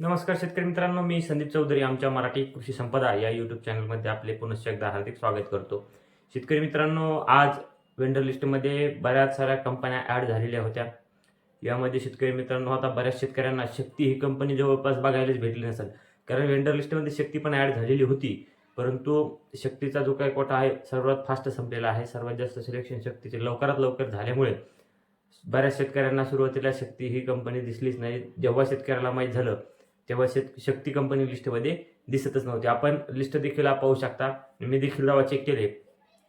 नमस्कार शेतकरी मित्रांनो मी संदीप चौधरी आमच्या मराठी कृषी संपदा या यूट्यूब चॅनलमध्ये आपले पुनश्च एकदा हार्दिक स्वागत करतो. शेतकरी मित्रांनो आज वेंडर लिस्टमध्ये बऱ्याच साऱ्या कंपन्या ॲड झालेल्या होत्या. यामध्ये शेतकरी मित्रांनो आता बऱ्याच शेतकऱ्यांना शक्ती ही कंपनी जवळपास बघायलाच भेटली नसेल. कारण वेंडर लिस्टमध्ये शक्ती पण ॲड झालेली होती. परंतु शक्तीचा जो काही कोटा आहे सर्वात फास्ट संपलेला आहे. सर्वात जास्त सिलेक्शन शक्तीचे लवकरात लवकर झाल्यामुळे बऱ्याच शेतकऱ्यांना सुरुवातीला शक्ती ही कंपनी दिसलीच नाही. जेव्हा शेतकऱ्याला माहीत झालं तेव्हा शेत शक्ती कंपनी लिस्टमध्ये दिसतच नव्हती. आपण लिस्ट देखील पाहू शकता. मी देखील जेव्हा चेक केले.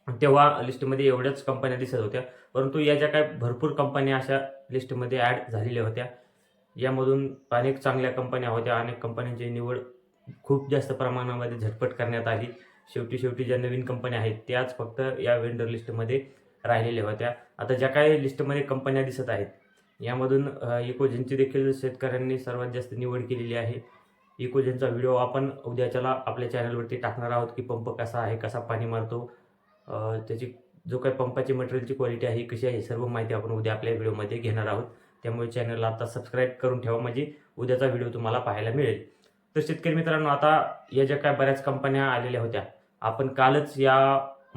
तेव्हा लिस्टमध्ये एवढ्याच कंपन्या दिसत होत्या. परंतु या ज्या काय भरपूर कंपन्या अशा लिस्टमध्ये ॲड झालेल्या होत्या यामधून अनेक चांगल्या कंपन्या होत्या. अनेक कंपन्यांची निवड खूप जास्त प्रमाणामध्ये झटपट करण्यात आली. शेवटी शेवटी ज्या नवीन कंपन्या आहेत त्याच फक्त या वेंडर लिस्टमध्ये राहिलेल्या होत्या. आता ज्या काही लिस्टमध्ये कंपन्या दिसत आहेत यामधून अ, इकोजेनची देखील शेतकऱ्यांनी सर्वात जास्त निवड केलेली आहे. इकोजेनचा व्हिडिओ आपण उद्याच्याला आपल्या चॅनलवरती टाकणार आहोत की पंप कसा आहे कसा पाणी मारतो. त्याची जो काही पंपाची मटेरियलची क्वालिटी आहे कशी आहे सर्व माहिती आपण उद्या आपल्या व्हिडिओमध्ये घेणार आहोत. त्यामुळे चॅनलला आता सबस्क्राईब करून ठेवा म्हणजे उद्याचा व्हिडिओ तुम्हाला पाहायला मिळेल. तर शेतकरी मित्रांनो आता या ज्या काय बऱ्याच कंपन्या आलेल्या होत्या आपण कालच या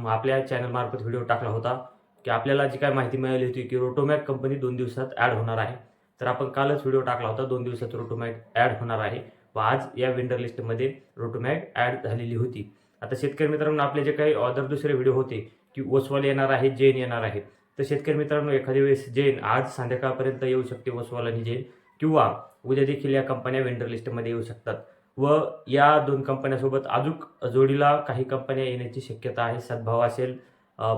आपल्या चॅनलमार्फत व्हिडिओ टाकला होता. की आपल्याला जी काय माहिती मिळाली होती की रोटोमॅक कंपनी दोन दिवसात ॲड होणार आहे. तर आपण कालच व्हिडिओ टाकला होता दोन दिवसात रोटोमॅक ॲड होणार आहे. व आज या वेंडर लिस्टमध्ये रोटोमॅक ॲड झालेली होती. आता शेतकरी मित्रांनो आपले जे काही अदर दुसरे व्हिडिओ होते की ओसवाल येणार आहे जैन येणार आहे. तर शेतकरी मित्रांनो एखाद्या वेळेस जैन आज संध्याकाळपर्यंत येऊ शकते ओसवाल आणि जैन किंवा उद्या देखील या कंपन्या वेंडर लिस्टमध्ये येऊ शकतात. व या दोन कंपन्यासोबत अजून जोडीला काही कंपन्या येण्याची शक्यता आहे सद्भाव असेल.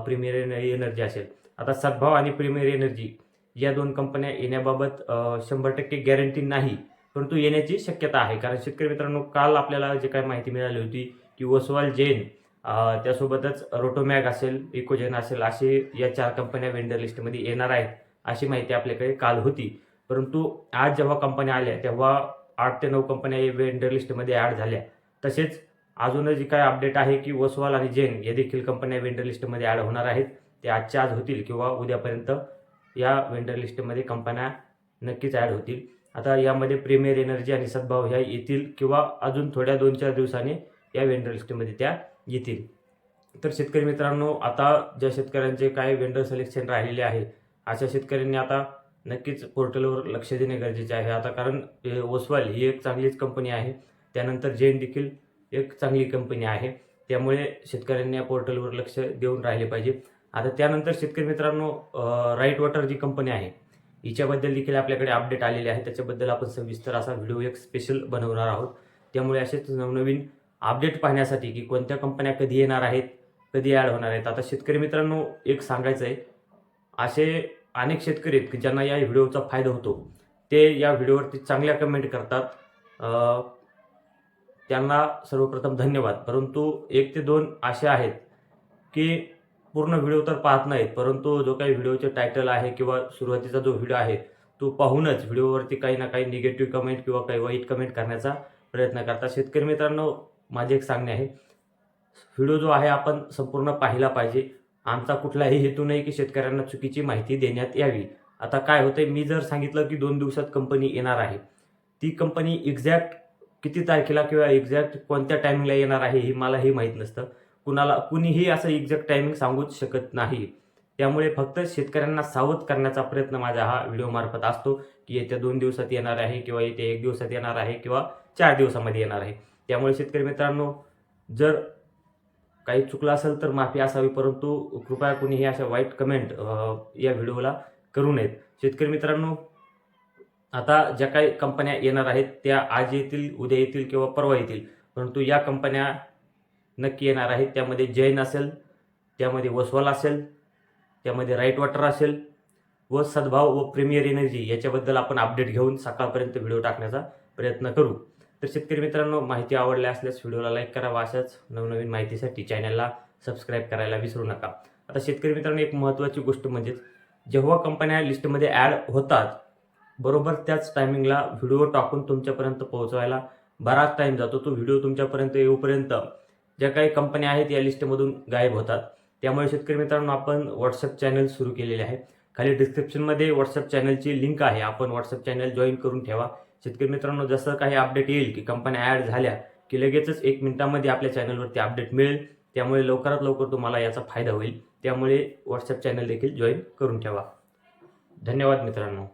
प्रीमियर एनर्जी असेल. आता सद्भाव आणि प्रीमियर एनर्जी या दोन कंपन्या येण्याबाबत शंभर टक्के गॅरंटी नाही परंतु येण्याची शक्यता आहे. कारण शेतकरी मित्रांनो काल आपल्याला जे काही माहिती मिळाली होती की ओसवाल जैन त्यासोबतच रोटोमॅग असेल इकोजेन असेल असे या चार कंपन्या वेंडर लिस्टमध्ये येणार आहेत अशी माहिती आपल्याकडे काल होती. परंतु आज जेव्हा कंपन्या आल्या तेव्हा आठ ते नऊ कंपन्या या वेंडर लिस्टमध्ये ॲड झाल्या. तसेच अजून जी काय अपडेट आहे की ओसवाल आणि जैन या देखील कंपन्या वेंडर लिस्टमध्ये ॲड होणार आहेत. ते आजच्या आज होतील किंवा उद्यापर्यंत या वेंडर लिस्टमध्ये कंपन्या नक्कीच ॲड होतील. आता यामध्ये प्रीमियर एनर्जी आणि सद्भाव ह्या येतील किंवा अजून थोड्या दोन चार दिवसांनी या वेंडर लिस्टमध्ये त्या येतील. तर शेतकरी मित्रांनो आता ज्या शेतकऱ्यांचे काय वेंडर सिलेक्शन राहिलेले आहे अशा शेतकऱ्यांनी आता नक्कीच पोर्टलवर लक्ष देणे गरजेचे आहे. आता कारण वसवाल ओसवाल ही एक चांगलीच कंपनी आहे. त्यानंतर जैन देखील एक चांगली कंपनी आहे. त्यामुळे शेतकऱ्यांनी या पोर्टलवर लक्ष देऊन राहिले पाहिजे. आता त्यानंतर शेतकरी मित्रांनो राईट वॉटर जी कंपनी आहे हिच्याबद्दल देखील आपल्याकडे अपडेट आलेले आहे. त्याच्याबद्दल आपण सविस्तर असा व्हिडिओ एक स्पेशल बनवणार आहोत. त्यामुळे असेच नवनवीन अपडेट पाहण्यासाठी की कोणत्या कंपन्या कधी येणार आहेत कधी ॲड होणार आहेत. आता शेतकरी मित्रांनो एक सांगायचं आहे असे अनेक शेतकरी आहेत की ज्यांना या व्हिडिओचा फायदा होतो. ते या व्हिडिओवरती चांगल्या कमेंट करतात. त्यांना सर्वप्रथम धन्यवाद. परंतु एक ते दोन असे आहेत की पूर्ण व्हिडिओ तर पाहत नाहीत परंतु जो काही व्हिडिओचे टायटल आहे किंवा सुरुवातीचा जो व्हिडिओ आहे तो पाहूनच व्हिडिओवरती काही ना काही निगेटिव्ह कमेंट किंवा काही वाईट कमेंट करण्याचा प्रयत्न करतात. शेतकरी मित्रांनो माझे एक सांगणे आहे व्हिडिओ जो आहे आपण संपूर्ण पाहिला पाहिजे. आमचा कुठलाही हेतू नाही की शेतकऱ्यांना चुकीची माहिती देण्यात यावी. आता काय होतंय मी जर सांगितलं की दोन दिवसात कंपनी येणार आहे ती कंपनी एक्झॅक्ट किती तारखेला किंवा एक्झॅक्ट कोणत्या टायमिंगला येणार आहे हे मलाही माहीत नसतं. कुणाला कुणीही असं एक्झॅक्ट टायमिंग सांगूच शकत नाही. त्यामुळे फक्त शेतकऱ्यांना सावध करण्याचा प्रयत्न माझा हा व्हिडिओमार्फत असतो की येत्या दोन दिवसात येणार आहे किंवा येत्या एक दिवसात येणार आहे किंवा चार दिवसामध्ये येणार आहे. त्यामुळे शेतकरी मित्रांनो जर काही चुकलं असेल तर माफी असावी परंतु कृपया कुणीही अशा वाईट कमेंट या व्हिडिओला करू नयेत. शेतकरी मित्रांनो आता ज्या काही कंपन्या येणार आहेत त्या आज येतील उद्या येतील किंवा परवा येतील. परंतु या कंपन्या नक्की येणार आहेत. त्यामध्ये जैन असेल त्यामध्ये वसवाल असेल त्यामध्ये राईट वॉटर असेल व सद्भाव व प्रीमियर एनर्जी याच्याबद्दल आपण अपडेट घेऊन सकाळपर्यंत व्हिडिओ टाकण्याचा प्रयत्न करू. तर शेतकरी मित्रांनो माहिती आवडल्या असल्यास व्हिडिओला लाईक करा व अशाच नवनवीन माहितीसाठी चॅनलला सबस्क्राईब करायला विसरू नका. आता शेतकरी मित्रांनो एक महत्त्वाची गोष्ट म्हणजेच जेव्हा कंपन्या लिस्टमध्ये ॲड होतात बरोबर त्याच टायमिंगला व्हिडिओ टाकून तुमच्यापर्यंत पोहोचवायला बराच टाईम जातो. तो व्हिडिओ तुमच्यापर्यंत येऊपर्यंत ज्या काही कंपन्या आहेत या लिस्टमधून गायब होतात. त्यामुळे शेतकरी मित्रांनो आपण व्हॉट्सअप चॅनल सुरू केलेले आहे. खाली डिस्क्रिप्शनमध्ये व्हॉट्सअप चॅनलची लिंक आहे. आपण व्हॉट्सअप चॅनल जॉईन करून ठेवा. शेतकरी मित्रांनो जसं काही अपडेट येईल की कंपन्या ॲड झाल्या की लगेचच एक मिनिटामध्ये आपल्या चॅनलवरती अपडेट मिळेल. त्यामुळे लवकरात लवकर तुम्हाला याचा फायदा होईल. त्यामुळे व्हॉट्सअप चॅनल देखील जॉईन करून ठेवा. धन्यवाद मित्रांनो.